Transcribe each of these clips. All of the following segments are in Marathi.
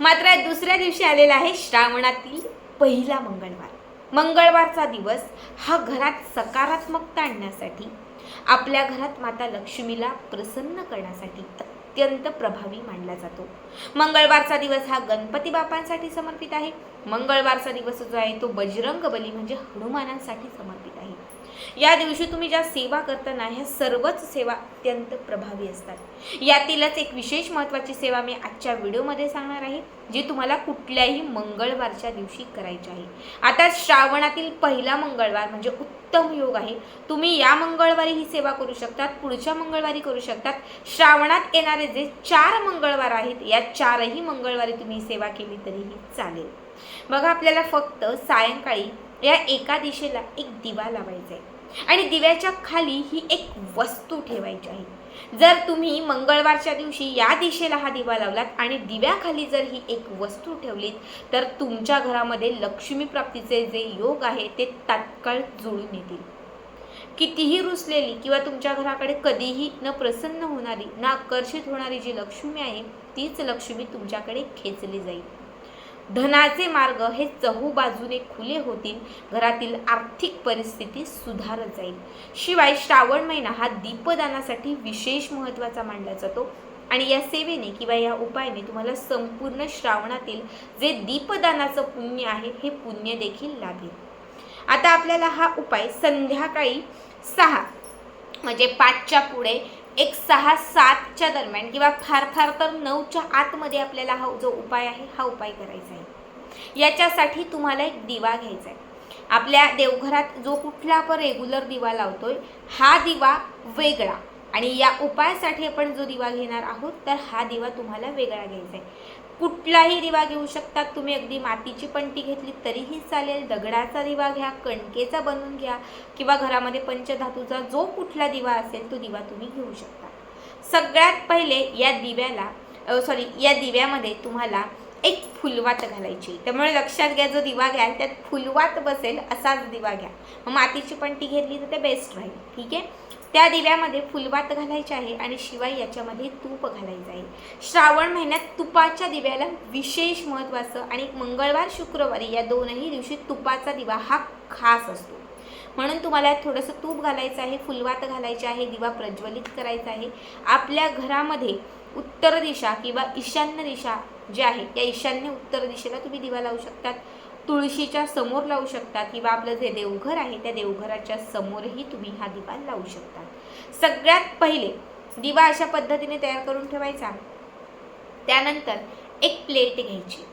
मात्र दुसऱ्या दिवशी आलेला आहे श्रावणातील पहिला मंगळवार. मंगळवारचा दिवस हा घरात सकारात्मकता आणण्यासाठी आपल्या घरात माता लक्ष्मीला प्रसन्न करण्यासाठी अत्यंत प्रभावी मानला जातो. मंगळवारचा दिवस हा गणपती बापांसाठी समर्पित आहे. मंगळवारचा दिवस जो आहे तो बजरंग बली म्हणजे हनुमानांसाठी समर्पित आहे. या दिवशी तुम्ही ज्या सेवा करताना ह्या सर्वच सेवा अत्यंत प्रभावी असतात. यातीलच एक विशेष महत्त्वाची सेवा मी आजच्या व्हिडिओमध्ये सांगणार आहे जी तुम्हाला कुठल्याही मंगळवारच्या दिवशी करायची आहे. आता श्रावणातील पहिला मंगळवार म्हणजे उत्तम योग आहे. तुम्ही या मंगळवारी ही सेवा करू शकतात पुढच्या मंगळवारी करू शकतात. श्रावणात येणारे जे चार मंगळवार आहेत या चारही मंगळवारी तुम्ही सेवा केली तरीही चालेल. बघा आपल्याला फक्त सायंकाळी या एका दिशेला एक दिवा लावायचा आहे. आणि दिव्याच्या खाली ही एक वस्तू ठेवायची आहे. जर तुम्ही मंगळवारच्या दिवशी या दिशेला हा दिवा लावलात आणि दिव्याखाली जर ही एक वस्तू ठेवलीत तर तुमच्या घरामध्ये लक्ष्मी प्राप्तीचे जे योग आहे ते तात्काळ जुळून येतील. कितीही रुसलेली किंवा तुमच्या घराकडे कधीही न प्रसन्न होणारी न आकर्षित होणारी जी लक्ष्मी आहे तीच लक्ष्मी तुमच्याकडे खेचली जाईल. धनाचे मार्ग हे चहू बाजूने खुले होतील घरातील आर्थिक परिस्थिती सुधारत जाईल. शिवाय श्रावण महिना हा दीपदानासाठी विशेष महत्त्वाचा मानला जातो. आणि या सेवेने किंवा या उपायाने तुम्हाला संपूर्ण श्रावणातील जे दीपदानाचं पुण्य आहे हे पुण्य देखील लाभेल. आता आपल्याला हा उपाय संध्याकाळी सहा म्हणजे पाचच्या पुढे एक सहा सातच्या दरम्यान किंवा फार फार तर नऊच्या आतमध्ये आपल्याला हा जो उपाय आहे हा उपाय करायचा आहे. याच्यासाठी तुम्हाला एक दिवा घ्यायचा आहे. आपल्या देवघरात जो कुठला आपण रेग्युलर दिवा लावतोय हा दिवा वेगळा. आणि या उपायासाठी आपण जो दिवा घेणार आहोत तर हा दिवा तुम्हाला वेगळा घ्यायचा आहे. कुठलाही दिवा घेऊ शकतात तुम्ही अगदी मातीची पंटी घेतली तरीही चालेल. दगडाचा दिवा घ्या कणकेचा बनवून घ्या किंवा घरामध्ये पंचधातूचा जो कुठला दिवा असेल तो दिवा तुम्ही घेऊ शकता. सगळ्यात पहिले या दिव्याला सॉरी या दिव्यामध्ये तुम्हाला एक फुलवात घालायची. त्यामुळे लक्षात घ्या जो दिवा घ्याल त्यात फुलवात बसेल असाच दिवा घ्या. मग मातीची पंटी घेतली तर ते बेस्ट राहील. ठीक आहे? त्या दिव्यामध्ये फुलवात घालायची आहे आणि शिवाय याच्यामध्ये तूप घालायचं आहे. श्रावण महिन्यात तुपाच्या दिव्याला विशेष महत्त्वाचं आणि मंगळवार शुक्रवारी या दोनही दिवशी तुपाचा दिवा हा खास असतो. म्हणून तुम्हाला थोडंसं तूप घालायचं आहे फुलवात घालायची आहे दिवा प्रज्वलित करायचा आहे. आपल्या घरामध्ये उत्तर दिशा किंवा ईशान्य दिशा जे आहे त्या ईशान्य उत्तर दिशेला तुम्ही दिवा लावू शकतात. तुळशीच्या समोर लावू शकता किंवा आपलं जे देवघर आहे त्या देवघराच्या समोरही तुम्ही हा दिवा लावू शकता. सगळ्यात पहिले दिवा अशा पद्धतीने तयार करून ठेवायचा. त्यानंतर एक प्लेट घ्यायची.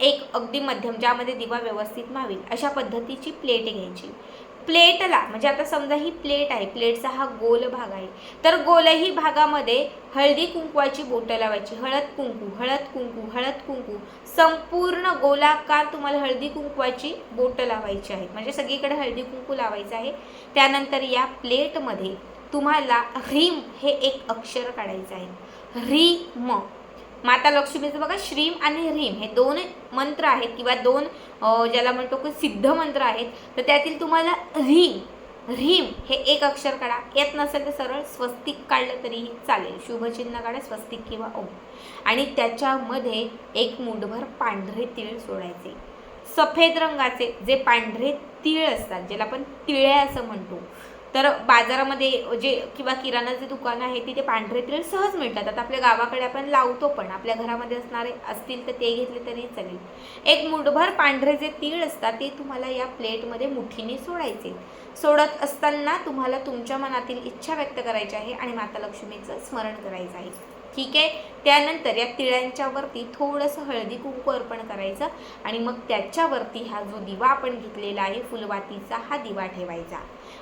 एक अगदी मध्यम ज्यामध्ये दिवा व्यवस्थित मावेल अशा पद्धतीची प्लेट घ्यायची. प्लेटला म्हणजे आता समजा ही प्लेट आहे प्लेटचा हा गोल भाग आहे तर गोलही भागामध्ये हळदी कुंकवाची बोटं लावायची. हळद कुंकू हळद कुंकू हळद कुंकू. संपूर्ण गोलाकार तुम्हाला हळदी कुंकवाची बोटं लावायची आहेत. म्हणजे सगळीकडे हळदी कुंकू लावायचं आहे. त्यानंतर या प्लेटमध्ये तुम्हाला ह्रीम हे एक अक्षर काढायचं आहे. ह्रीम. माता लक्ष्मीचं बघा श्रीम आणि ह्रीम हे दोन मंत्र आहेत किंवा दोन ज्याला म्हणतो की सिद्ध मंत्र आहेत. तर त्यातील तुम्हाला ह्रीम ह्रीम हे एक अक्षर काढा. येत नसेल तर सरळ स्वस्तिक काढलं तरीही चालेल. शुभचिन्ह काढा स्वस्तिक किंवा ओम. आणि त्याच्यामध्ये एक मुठभर पांढरे तीळ सोडायचे. सफेद रंगाचे जे पांढरे तीळ असतात ज्याला आपण तिळे असं म्हणतो. तर बाजारामध्ये जे किंवा किराणाचे दुकान आहे तिथे पांढरे तीळ सहज मिळतात. आता आपल्या गावाकडे आपण लावतो पण आपल्या घरामध्ये असणारे असतील तर ते घेतले तरी चालेल. एक मुठभर पांढरे जे तीळ असतात ते तुम्हाला या प्लेटमध्ये मुठीने सोडायचे. सोडत असताना तुम्हाला तुमच्या मनातील इच्छा व्यक्त करायची आहे आणि माता लक्ष्मीचं स्मरण करायचं आहे. ठीक आहे? त्यानंतर या तिळांच्यावरती थोडंसं हळदी कुंकू अर्पण करायचं आणि मग त्याच्यावरती हा जो दिवा आपण घेतलेला आहे फुलवातीचा हा दिवा ठेवायचा.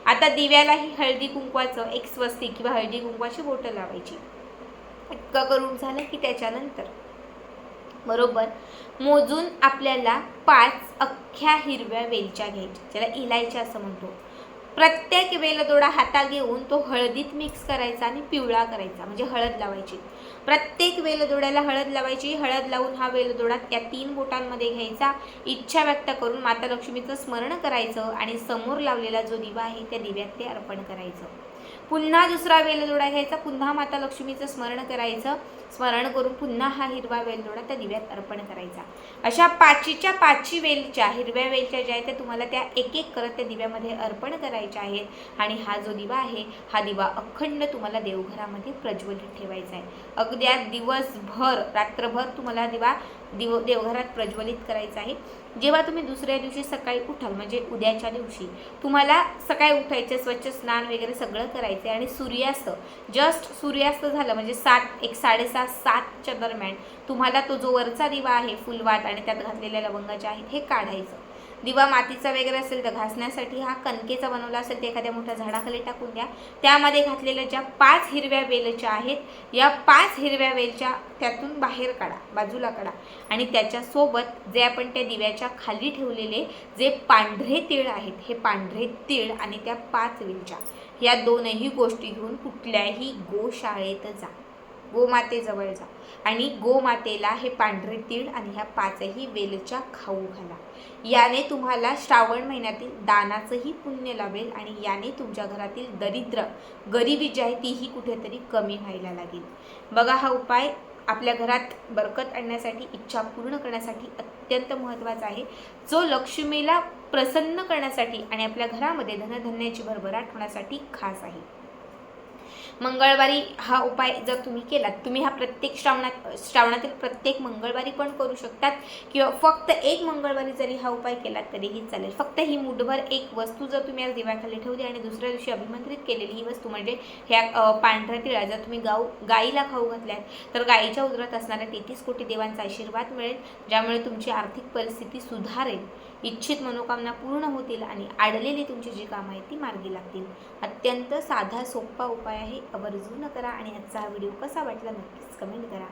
आता दिव्यालाही हळदी कुंकवाचं एक स्वस्ती किंवा हळदी कुंकवाची बोटं लावायची. इतकं करून झालं की त्याच्यानंतर. बरोबर? मोजून आपल्याला पाच अख्ख्या हिरव्या वेलच्या घ्यायच्या ज्याला इलायच्या असं म्हणतो. प्रत्येक वेलदोडा हातात घेऊन तो हळदीत मिक्स करायचा आणि पिवळा करायचा म्हणजे हळद लावायची. प्रत्येक वेलदोड्याला हळद लावायची. हळद लावून हा वेलदोडा त्या तीन बोटांमध्ये घ्यायचा. इच्छा व्यक्त करून माता लक्ष्मीचं स्मरण करायचं आणि समोर लावलेला जो दिवा आहे त्या दिव्यात ते अर्पण करायचं. पुन्हा दुसरा वेलदोडा घ्यायचा. पुन्हा माता लक्ष्मीचं स्मरण करायचं. स्मरण करून पुन्हा हा हिरवा वेलदोडा त्या दिव्यात अर्पण करायचा. अशा पाचीच्या पाचही वेलच्या हिरव्या वेलच्या ज्या आहेत त्या तुम्हाला त्या एक एक करत त्या दिव्यामध्ये अर्पण करायच्या आहेत. आणि हा जो दिवा आहे हा दिवा अखंड तुम्हाला देवघरामध्ये प्रज्वलित ठेवायचा आहे. अगद्या दिवसभर रात्रभर तुम्हाला दिवा दिव देवघरात प्रज्वलित करायचं आहे. जेव्हा तुम्ही दुसऱ्या दिवशी सकाळी उठाल म्हणजे उद्याच्या दिवशी तुम्हाला सकाळी उठायचे स्वच्छ स्नान वगैरे सगळं करायचं आहे आणि सूर्यास्त जस्ट सूर्यास्त झालं म्हणजे सात एक साडेसात सातच्या दरम्यान तुम्हाला तो जो वरचा दिवा आहे फुलवात आणि त्यात घातलेल्या लवंगाच्या आहेत हे काढायचं. दिवा मातीचा वगैरे असेल तर घासण्यासाठी हा कणकेचा बनवला असेल तर एखाद्या मोठ्या झाडाखाली टाकून द्या. त्यामध्ये घातलेल्या ज्या पाच हिरव्या वेलच्या आहेत या पाच हिरव्या वेलच्या त्यातून बाहेर काढा बाजूला काढा. आणि त्याच्यासोबत जे आपण त्या दिव्याच्या खाली ठेवलेले जे पांढरे तीळ आहेत हे पांढरे तीळ आणि त्या पाच वेलच्या या दोनही गोष्टी घेऊन कुठल्याही गोशाळेत जा. गोमातेजवळ जा. आणि गोमातेला हे पांढरे तीळ आणि ह्या पाचही वेलच्या खाऊ घाला. याने तुम्हाला श्रावण महिन्यातील दानाचंही पुण्य लाभेल आणि याने तुमच्या घरातील दरिद्र गरिबी जी आहे तीही कुठेतरी कमी व्हायला लागेल. बघा हा उपाय आपल्या घरात बरकत आणण्यासाठी इच्छा पूर्ण करण्यासाठी अत्यंत महत्त्वाचा आहे. जो लक्ष्मीला प्रसन्न करण्यासाठी आणि आपल्या घरामध्ये धनधन्याची भरभराट होण्यासाठी खास आहे. मंगळवारी हा उपाय जर तुम्ही केलात तुम्ही हा प्रत्येक श्रावणात श्रावणातील प्रत्येक मंगळवारी पण करू शकतात. किंवा फक्त एक मंगळवारी जरी हा उपाय केलात तरीही चालेल. फक्त ही मुठभर एक वस्तू जर तुम्ही आज दिव्याखाली ठेवली आणि दुसऱ्या दिवशी अभिमंत्रित केलेली ही वस्तू म्हणजे ह्या पांढऱ्या तिळा जर तुम्ही गाऊ गाईला खाऊ घातल्यात तर गाईच्या उदरात असणाऱ्या तेहतीस कोटी देवांचा आशीर्वाद मिळेल ज्यामुळे तुमची आर्थिक परिस्थिती सुधारेल. इच्छित मनोकामना पूर्ण होतील आणि आडलेली तुमची जी कामं आहेत ती मार्गी लागतील. अत्यंत साधा सोपा उपाय आहे. आवर्जून करा आणि आजचा हा व्हिडिओ कसा वाटला नक्कीच कमेंट करा.